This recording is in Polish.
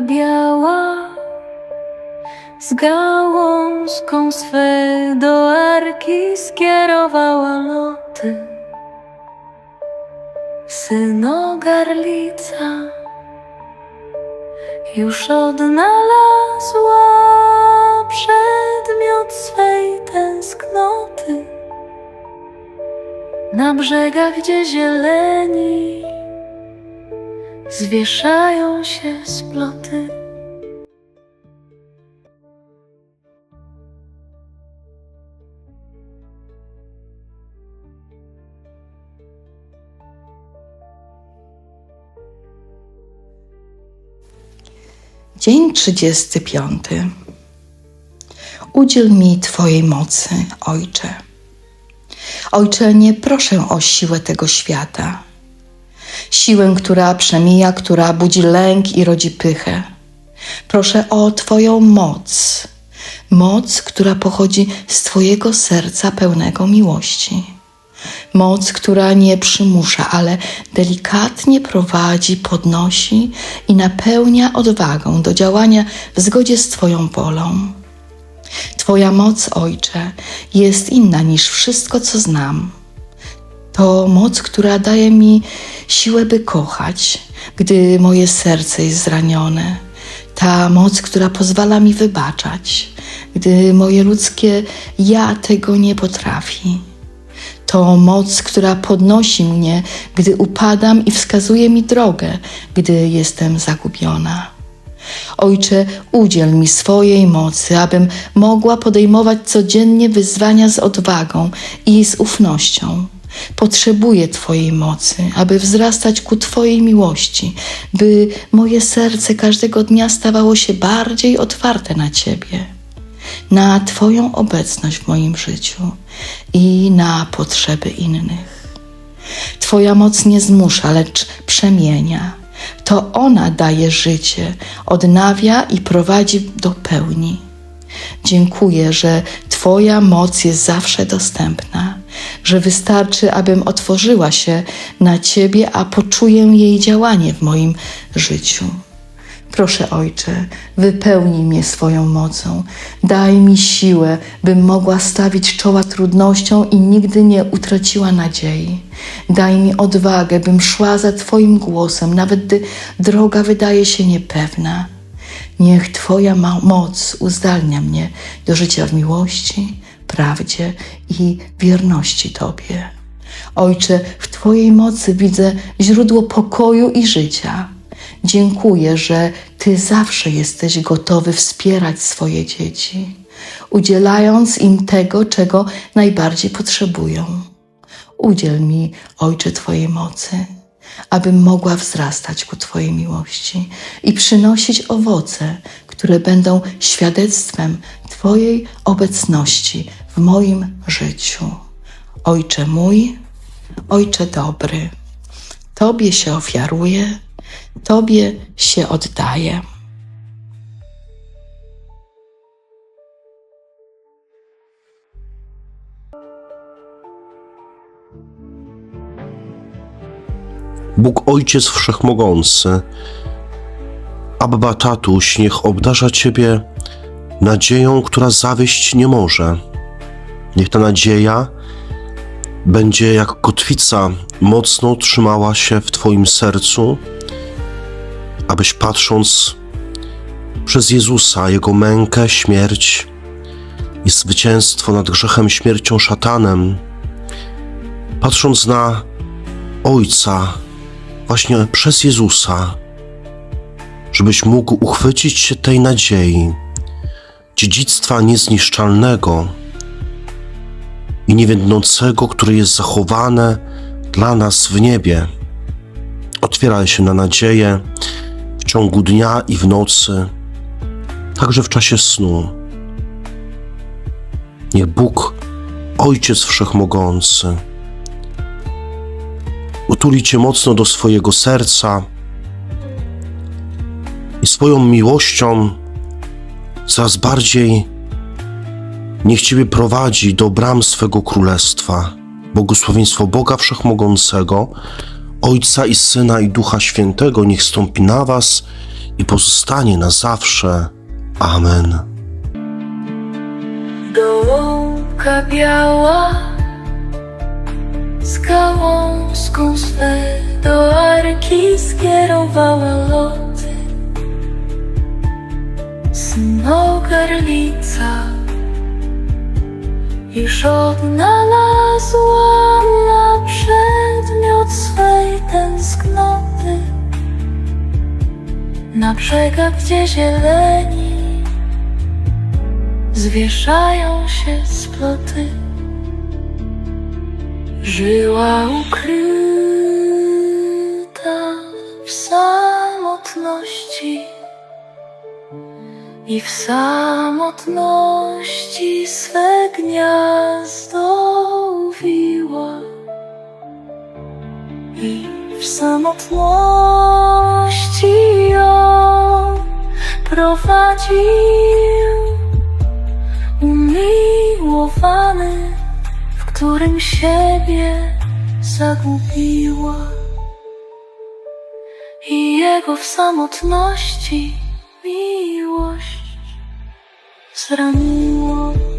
biała z gałązką swe do arki skierowała loty. Synogarlica już odnalazła przedmiot swej tęsknoty na brzegach, gdzie zieleni zwieszają się sploty. Dzień 35. Udziel mi Twojej mocy, Ojcze. Ojcze, nie proszę o siłę tego świata. Siłę, która przemija, która budzi lęk i rodzi pychę. Proszę o Twoją moc. Moc, która pochodzi z Twojego serca pełnego miłości. Moc, która nie przymusza, ale delikatnie prowadzi, podnosi i napełnia odwagą do działania w zgodzie z Twoją wolą. Twoja moc, Ojcze, jest inna niż wszystko, co znam. To moc, która daje mi siłę, by kochać, gdy moje serce jest zranione. Ta moc, która pozwala mi wybaczać, gdy moje ludzkie ja tego nie potrafi. To moc, która podnosi mnie, gdy upadam i wskazuje mi drogę, gdy jestem zagubiona. Ojcze, udziel mi swojej mocy, abym mogła podejmować codziennie wyzwania z odwagą i z ufnością. Potrzebuję Twojej mocy, aby wzrastać ku Twojej miłości, by moje serce każdego dnia stawało się bardziej otwarte na Ciebie na Twoją obecność w moim życiu i na potrzeby innych. Twoja moc nie zmusza, lecz przemienia. To ona daje życie, odnawia i prowadzi do pełni. Dziękuję, że Twoja moc jest zawsze dostępna, że wystarczy, abym otworzyła się na Ciebie, a poczuję jej działanie w moim życiu. Proszę, Ojcze, wypełnij mnie swoją mocą. Daj mi siłę, bym mogła stawić czoła trudnościom i nigdy nie utraciła nadziei. Daj mi odwagę, bym szła za Twoim głosem, nawet gdy droga wydaje się niepewna. Niech Twoja moc uzdalnia mnie do życia w miłości, prawdzie i wierności Tobie. Ojcze, w Twojej mocy widzę źródło pokoju i życia. Dziękuję, że Ty zawsze jesteś gotowy wspierać swoje dzieci, udzielając im tego, czego najbardziej potrzebują. Udziel mi, Ojcze, Twojej mocy, abym mogła wzrastać ku Twojej miłości i przynosić owoce, które będą świadectwem Twojej obecności w moim życiu. Ojcze mój, Ojcze dobry, Tobie się ofiaruję, Tobie się oddaję. Bóg Ojciec Wszechmogący, Abba Tatuś, niech obdarza Ciebie nadzieją, która zawieść nie może. Niech ta nadzieja będzie jak kotwica mocno trzymała się w Twoim sercu, abyś patrząc przez Jezusa, Jego mękę, śmierć i zwycięstwo nad grzechem, śmiercią, szatanem, patrząc na Ojca, właśnie przez Jezusa, żebyś mógł uchwycić się tej nadziei, dziedzictwa niezniszczalnego i niewiędnącego, które jest zachowane dla nas w niebie. Otwieraj się na nadzieję w ciągu dnia i w nocy, także w czasie snu. Niech Bóg, Ojciec Wszechmogący, utuli Cię mocno do swojego serca i swoją miłością coraz bardziej niech Ciebie prowadzi do bram swego królestwa. Błogosławieństwo Boga Wszechmogącego, Ojca i Syna i Ducha Świętego niech stąpi na Was i pozostanie na zawsze. Amen. Do łąka biała Z gałązką swe Do arki skierowała loty Synogarlica Już odnalazła na przedmiot swej tęsknoty. Na brzegach, gdzie zieleni Zwieszają się sploty. Żyła ukryta I w samotności swe gniazdo uwiła I w samotności ją prowadził. Umiłowany, w którym siebie zagubiła. I jego w samotności miłość Serangmu